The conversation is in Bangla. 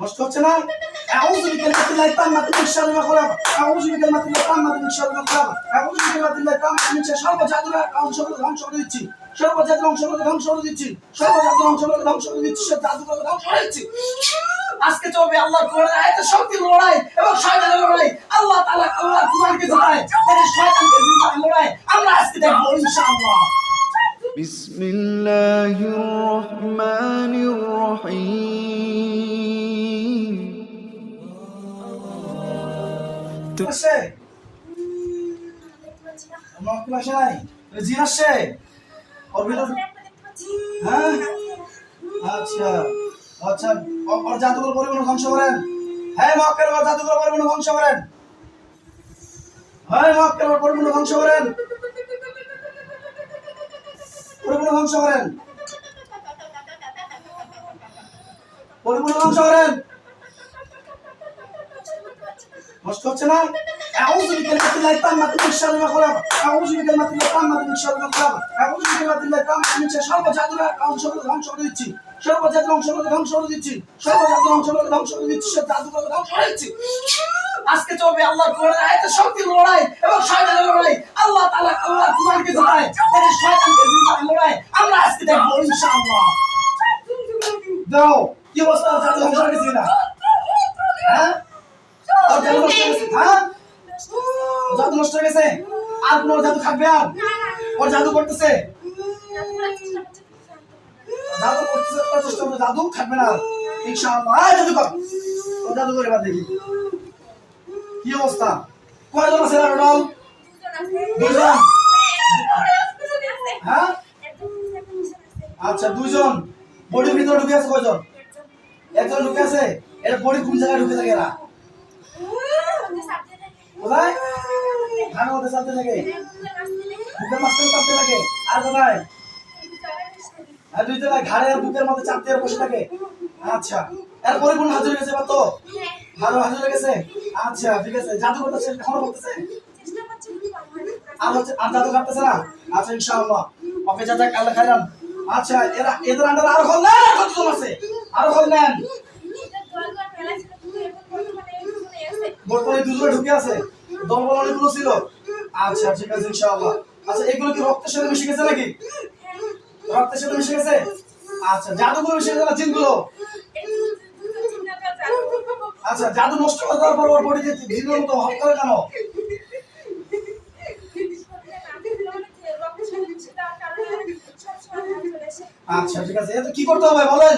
কষ্ট হচ্ছে না আউযু বিকালিমাতিল্লাহি তাম্মাতি মিন শাররি মা খালাক আউযু বিকালিমাতিল্লাহি তাম্মাতি মিন শাররি মা খালাক আউযু বিকালিমাতিল্লাহি তাম্মাতি মিন শাররি সর্ব জাদুর অংশগুলো ধ্বংস করে দিচ্ছি সর্ব জাদুর অংশগুলো ধ্বংস করে দিচ্ছি সর্ব জাদুর অংশগুলো ধ্বংস করে দিচ্ছি সব জাদুগুলো ধ্বংস করে দিচ্ছি আজকে চলবে আল্লাহর কোরআনের আয়াতের শক্তির লড়াই এবং শয়তানের লড়াই আল্লাহ তাআলা আল্লাহ কুরআনকে জিতায় তাই শয়তানকে জিতায় লড়াই আমরা আজকে দেখবো ইনশাআল্লাহ بسم الله الرحمن الرحيم ভিতর হ্যাঁ? আচ্ছা। আচ্ছা ওর জাদুঘর পরিমাণ ধ্বংস করেন। হ্যাঁ মক্কের ওর জাদুঘর পরিমাণ ধ্বংস করেন। হ্যাঁ ওর পরিমাণ ধ্বংস করেন। পরিমাণ ধ্বংস করেন। পরিমাণ ধ্বংস করেন। কষ্ট হচ্ছে না? খালাক আউযু বিকালিমাতিল্লাহি তাম্মাতি মিন শাররি সর্ব জাদুর অংশগুলো ধ্বংস করে দিচ্ছি। সর্ব জাদুর অংশগুলো ধ্বংস দিচ্ছি। সর্ব জাদুর করে দিচ্ছি। সব জাদুগুলো ধ্বংস দিচ্ছি। আজকে চলবে আল্লাহর কোরআনের আয়াতের শক্তির লড়াই এবং শয়তানের লড়াই। আল্লাহ তাআলা আল্লাহ কুরআনকে তাই শয়তানকে লড়াই। আমরা আজকে দেখব ইনশাআল্লাহ। দাও, কি অবস্থা? জাদু ধ্বংস হ্যাঁ? জাদু নষ্ট হয়ে গেছে হ্যাঁ? জাদু নষ্ট হয়ে গেছে। আর কোনো জাদু থাকবে আর? ওর জাদু করতেছে। জাদু করতেছে করার চেষ্টা করবে জাদু থাকবে না ইনশাআল্লাহ। আয় জাদু কর। ও জাদু করে এবার দেখি। কি অবস্থা? কয়জন আছে দুজন হ্যাঁ? আচ্ছা দুজন বডির ভিতরে ঢুকে আছে কয়জন? একজন ঢুকে আছে? এটা বডি কোন জায়গায় ঢুকে থাকে এরা? কোথায়? চাপতে থাকে। আর দুই জায়গায় বুকের মধ্যে চাপতে আর আচ্ছা। এর পরিপূর্ণ হাজির ভালো হাজির গেছে? আচ্ছা ঠিক আছে। জাদু করতেছে করতেছে? আর হচ্ছে আর জাদু কাটতেছে না? আচ্ছা ইনশাআল্লাহ। ওকে, যা যাক আচ্ছা এরা এদের আন্ডার আরও হল না কতজন আছে? আরও হল নেন। বর্তমানে দুজনে ঢুকে আছে। দলবল অনেকগুলো ছিল। আচ্ছা ঠিক আছে, ইনশাআল্লাহ। আচ্ছা এগুলো কি রক্তের সাথে মিশে গেছে নাকি? রক্তের সাথে মিশে গেছে? আচ্ছা জাদুগুলো মিশে গেছে না জিনগুলো? আচ্ছা জাদু নষ্ট হয়ে যাওয়ার পর ওর বডিতে জিনের মতো হক করে কেন? আচ্ছা ঠিক আছে। এত কি করতে হবে বলেন?